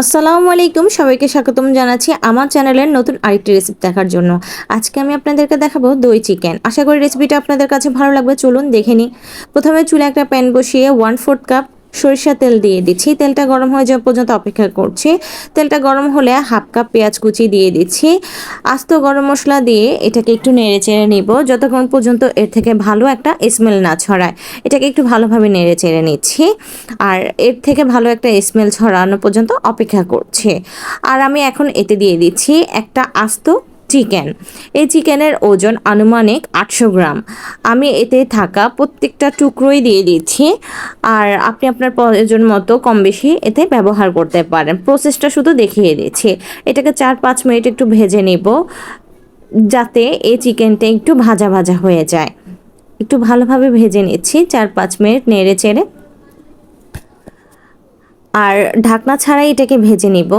আসসালামু আলাইকুম, সবাইকে স্বাগতম জানাচ্ছি আমার চ্যানেলের নতুন আরেকটি রেসিপি দেখার জন্য। আজকে আমি আপনাদেরকে দেখাবো দই চিকেন। আশা করি রেসিপিটা আপনাদের কাছে ভালো লাগবে, চলুন দেখে নিই। প্রথমে চুলে একটা প্যান বসিয়ে ওয়ান ফোর্থ কাপ সরিষা তেল দিয়ে দিচ্ছি। তেলটা গরম হয়ে যাওয়া পর্যন্ত অপেক্ষা করছি। তেলটা গরম হলে হাফ কাপ পেঁয়াজ কুচি দিয়ে দিচ্ছি। আস্ত গরম মশলা দিয়ে এটাকে একটু নেড়ে চেড়ে নিব। যতক্ষণ পর্যন্ত এর থেকে ভালো একটা স্মেল না ছড়ায়, এটাকে একটু ভালোভাবে নেড়ে চেড়ে নিচ্ছি। আর এর থেকে ভালো একটা স্মেল ছড়ানো পর্যন্ত অপেক্ষা করছে। আর আমি এখন এতে দিয়ে দিচ্ছি একটা আস্ত চিকেন। এই চিকেনের ওজন আনুমানিক আটশো গ্রাম। আমি এতে থাকা প্রত্যেকটা টুকরোই দিয়ে দিচ্ছি। আর আপনি আপনার প্রয়োজন মতো কম বেশি এতে ব্যবহার করতে পারেন। প্রসেসটা শুধু দেখিয়ে দিচ্ছি। এটাকে চার পাঁচ মিনিট একটু ভেজে নিব, যাতে এই চিকেনটা একটু ভাজা ভাজা হয়ে যায়। একটু ভালোভাবে ভেজে নিচ্ছি চার পাঁচ মিনিট নেড়ে চেড়ে। আর ঢাকনা ছাড়াই এটাকে ভেজে নিব।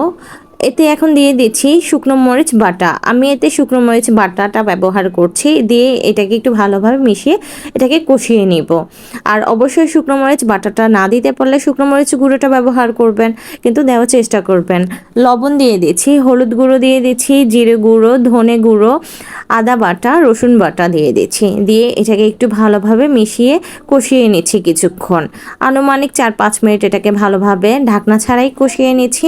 এতে এখন দিয়ে দিচ্ছি শুকনো মরিচ বাটা। আমি এতে শুকনো মরিচ বাটাটা ব্যবহার করছি, দিয়ে এটাকে একটু ভালোভাবে মিশিয়ে এটাকে কষিয়ে নিব। আর অবশ্যই শুকনো মরিচ বাটাটা না দিতে পারলে শুকনো মরিচ গুঁড়োটা ব্যবহার করবেন, কিন্তু দেওয়ার চেষ্টা করবেন। লবণ দিয়ে দিচ্ছি, হলুদ গুঁড়ো দিয়ে দিচ্ছি, জিরে গুঁড়ো, ধনে গুঁড়ো, আদা বাটা, রসুন বাটা দিয়ে দিচ্ছি। দিয়ে এটাকে একটু ভালোভাবে মিশিয়ে কষিয়ে নিচ্ছি কিছুক্ষণ। আনুমানিক চার পাঁচ মিনিট এটাকে ভালোভাবে ঢাকনা ছাড়াই কষিয়ে নিচ্ছি।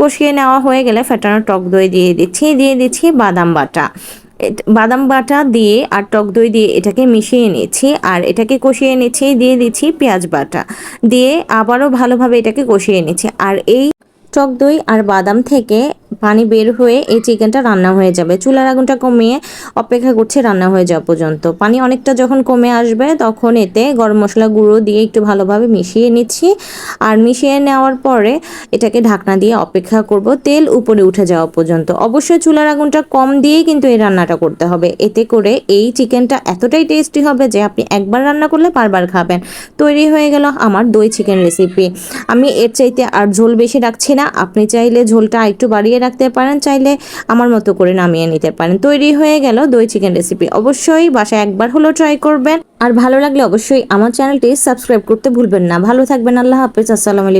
কষিয়ে নেওয়া হয়ে গেলে ফেটানো টক দই দিয়ে দিচ্ছি দিয়ে দিচ্ছি বাদাম বাটা। বাদাম বাটা দিয়ে আর টক দই দিয়ে এটাকে মিশিয়ে নিচ্ছি আর এটাকে কষিয়ে নিচ্ছি, দিয়ে দিচ্ছি পেঁয়াজ বাটা। দিয়ে আবারও ভালোভাবে এটাকে কষিয়ে নিচ্ছি আর এই টক দই আর বাদাম থেকে পানি বের হয়ে এই চিকেনটা রান্না হয়ে যাবে। চুলার আগুনটা কমিয়ে অপেক্ষা করছে রান্না হয়ে যাওয়া পর্যন্ত। পানি অনেকটা যখন কমে আসবে তখন এতে গরম মশলা গুঁড়ো দিয়ে একটু ভালোভাবে মিশিয়ে নিচ্ছি। আর মিশিয়ে নেওয়ার পরে এটাকে ঢাকনা দিয়ে অপেক্ষা করব তেল উপরে উঠে যাওয়া পর্যন্ত। অবশ্যই চুলার আগুনটা কম দিয়েই কিন্তু এই রান্নাটা করতে হবে। এতে করে এই চিকেনটা এতটাই টেস্টি হবে যে আপনি একবার রান্না করলে বারবার খাবেন। তৈরি হয়ে গেল আমার দই চিকেন রেসিপি। আমি এর চাইতে আর ঝোল বেশি রাখছি না। আপনি চাইলে ঝোলটা একটু বাড়িয়ে রাখতে পারেন, চাইলে আমার মতো করে নামিয়ে নিতে পারেন। তৈরি হয়ে গেল দই চিকেন রেসিপি অবশ্যই বাসায় একবার হলো ট্রাই করবেন। আর ভালো লাগলে অবশ্যই আমার চ্যানেলটি সাবস্ক্রাইব করতে ভুলবেন না। ভালো থাকবেন, আল্লাহ হাফেজ, আসসালামু